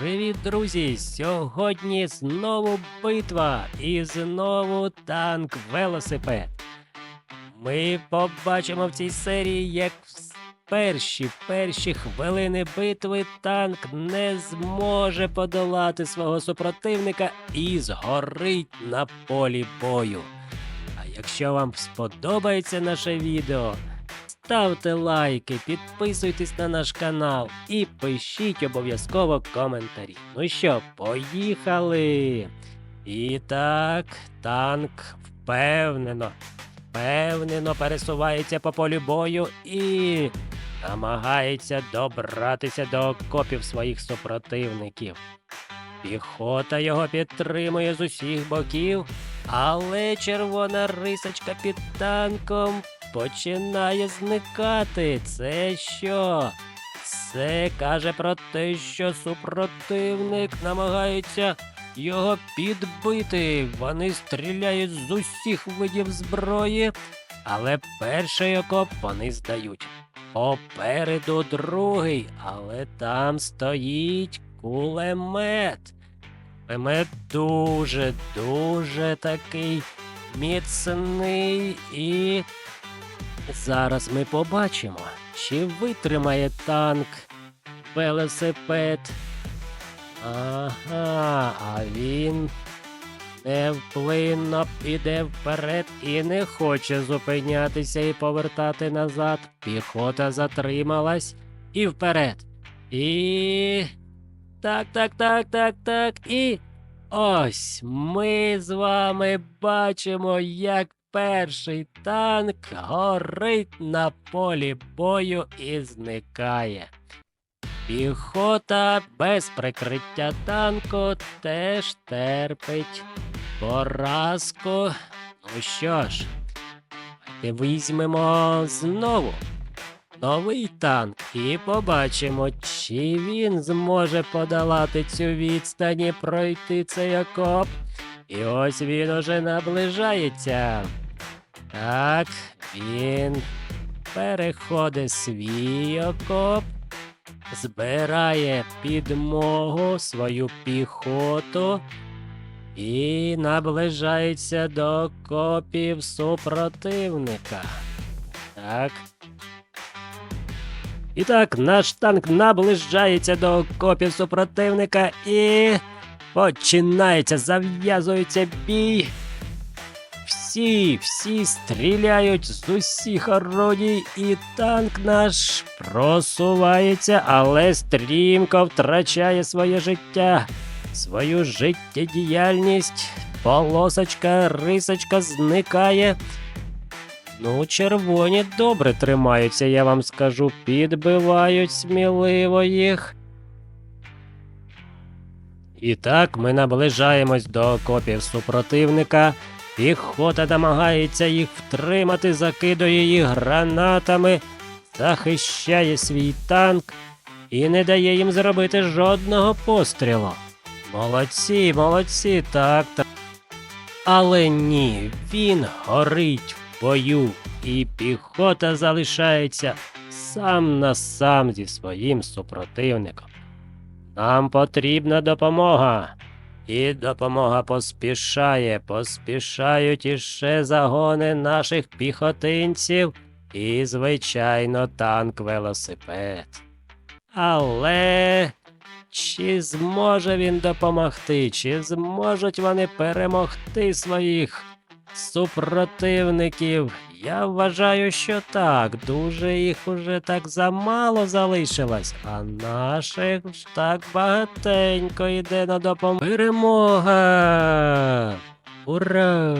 Привіт, друзі! Сьогодні знову битва і знову танк велосипед. Ми побачимо в цій серії, як в перші перші хвилини битви танк не зможе подолати свого супротивника і згорить на полі бою. А якщо вам сподобається наше відео, ставте лайки, підписуйтесь на наш канал і пишіть обов'язково коментарі. Ну що, поїхали! І так, танк впевнено, впевнено пересувається по полю бою і намагається добратися до окопів своїх супротивників. Піхота його підтримує з усіх боків, але червона рисочка під танком починає зникати. Це що? Це каже про те, що супротивник намагається його підбити. Вони стріляють з усіх видів зброї, але перший окоп вони здають. Попереду другий, але там стоїть кулемет. Кулемет дуже, дуже такий міцний і Зараз ми побачимо, чи витримає танк велосипед. Ага, а він невплинно піде вперед і не хоче зупинятися і повертати назад. Піхота затрималась і вперед. І. Так, так, так, так, так. І. Ось ми з вами бачимо, як перший танк горить на полі бою і зникає. Піхота без прикриття танку теж терпить поразку. Ну що ж, візьмемо знову новий танк і побачимо, чи він зможе подолати цю відстань і пройти цей окоп. І ось він уже наближається. Так, він переходить свій окоп, збирає підмогу свою піхоту і наближається до окопів супротивника. Так. І так, наш танк наближається до окопів супротивника і. Починається, зав'язується бій. Всі, всі стріляють з усіх орудій, і танк наш просувається, але стрімко втрачає своє життя, свою життєдіяльність. Полосочка, рисочка зникає. Ну, червоні добре тримаються, я вам скажу, підбивають сміливо їх. І так ми наближаємось до окопів супротивника. Піхота намагається їх втримати, закидує їх гранатами, захищає свій танк і не дає їм зробити жодного пострілу. Молодці, молодці, так, так. Але ні, він горить в бою, і піхота залишається сам на сам зі своїм супротивником. Нам потрібна допомога. І допомога поспішає, поспішають іще загони наших піхотинців і, звичайно, танк велосипед. Але чи зможе він допомогти, чи зможуть вони перемогти своїх супротивників? Я вважаю, що так. Дуже їх уже так замало залишилось, а наших ж так багатенько йде на допомогу. Перемога! Ура!